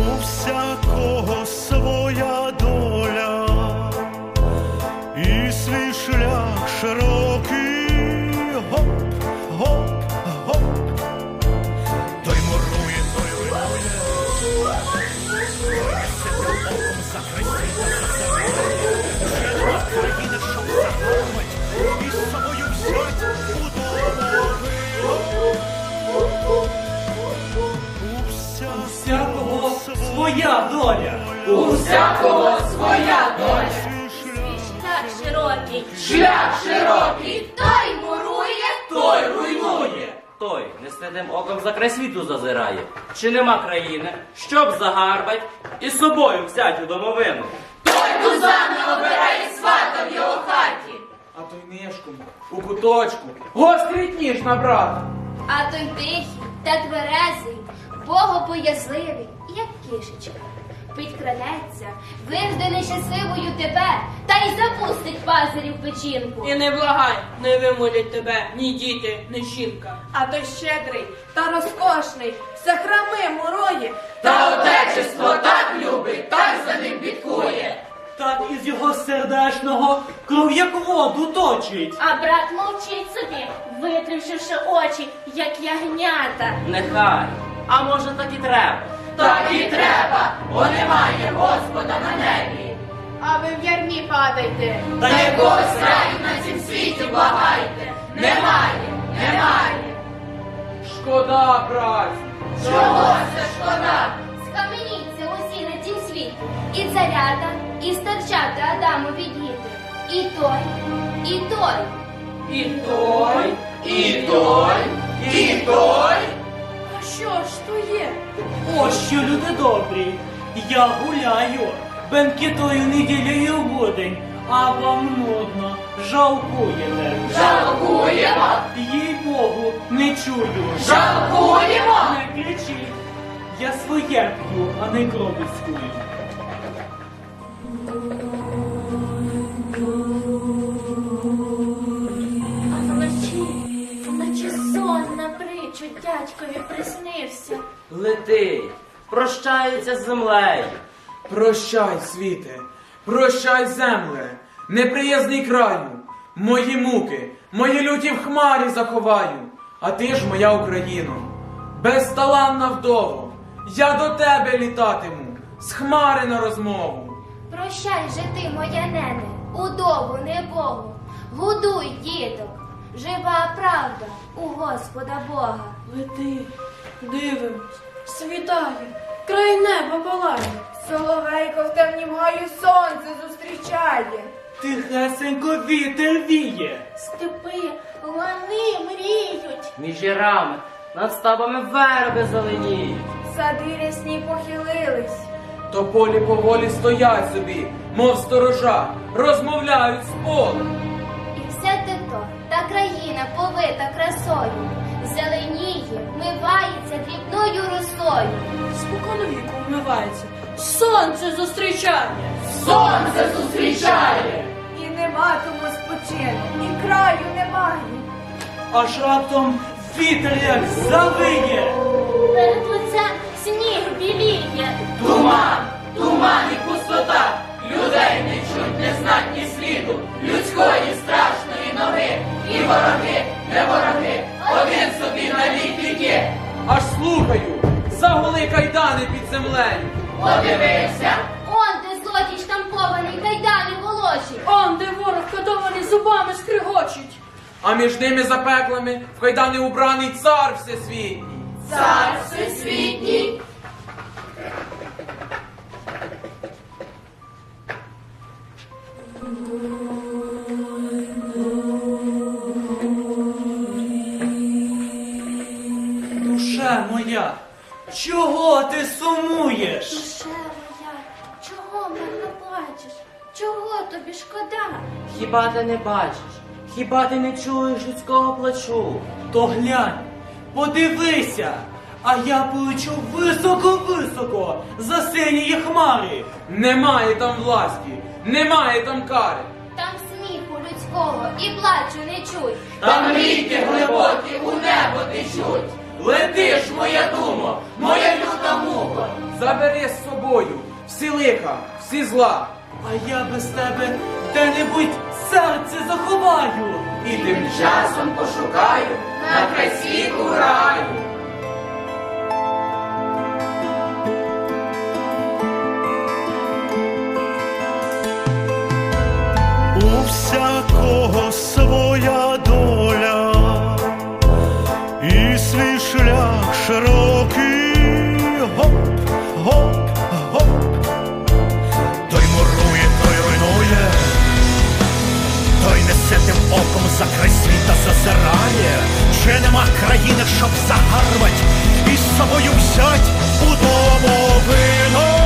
У всякого своя доля і свій шлях широкий. Всякого своя доля. У всякого своя доля. шлях. Широкий. Шлях широкий, Той мурує. той руйнує. Той не нестидним оком за край світу зазирає. Чи нема країни, щоб загарбать і з собою взять у домовину? Той тузами обирає свата в його хаті. А той нишком у куточку гострий ніж набрав. А той тихий та тверезий, богопоязливий, як кішечка. Підкранеться, вижде нещасливою тебе, та й запустить пазирів печінку. І не благай, не вимолять тебе ні діти, ні жінка. А той щедрий та розкошний, все храми мурує. Та отечество так любить, так за ним бідкує. Так із його сердешного кров як воду точить. А брат мовчить собі, витрившивши очі, як ягнята. Нехай. А може так і треба. Так і треба, бо немає Господа на небі. А ви в ярмі падайте. Та якогось раю на цім світі благайте. Немає, немає. Шкода, праці. Чого це шкода? Схаменіться усі на цім світі, і царята, і старчата Адамові діти, і той, і той. І той, і той, і той. Що ж то є? О, що, люди добрі, я гуляю, бенкетою неділею будень, а вам нудно, жалкуєте. Жалкуємо, Їй Богу, не чую. жалкуємо. Не кричіть. Я своє п'ю, а не крові приснився. Летить, прощається з землею. Прощай, світе, прощай, земле, неприязний краю, мої муки, мої люті в хмарі заховаю, а ти ж моя Україно, безталанна вдово, я до тебе літатиму, з хмари на розмову. Прощай же ти, моя нене, удову небогу, годуй діток, жива правда у Господа Бога. Лети, дивимось, світає, край неба палає. Соловейко в темнім гаю сонце зустрічає. Тихесенько вітер віє. Степи, лани мріють. Між ярами, над стабами верби зеленіють. Сади рясні похилились. Тополі поволі стоять собі, мов сторожа, розмовляють з полем. І все те то, та країна повита красою, мивається дрібною росою. Віку вмивається, сонце зустрічає. Сонце зустрічає. І нема тому спочинку, і краю немає. Аж раптом вітер як завиє. Перед лицем сніг біліє. Туман, туман і пустота. Людей не чуть, не знать під землею. Подивився, Он де злодій штампований, кайдани волоші. Он, де ворог катований зубами скригочить. А між ними за пеклами в кайдани убраний цар всесвітній. цар всесвітній. Душа моя, чого ти сумуєш? Душе моя, чого марно плачеш? Чого тобі шкода? Хіба ти не бачиш? Хіба ти не чуєш людського плачу? То глянь, подивися, а я полечу високо-високо за синіє хмари. Немає там власті, немає там кари. Там сміху людського і плачу не чуй. Там ріки глибокі у небо течуть. Летиш, моя думо, моя люта муха, забери з собою всі лиха, всі зла. А я без тебе де-небудь серце заховаю. І тим часом пошукаю на край світу раю. Той оком за край світа зазирає. Чи нема країни, щоб загарбать і з собою взять у домовину?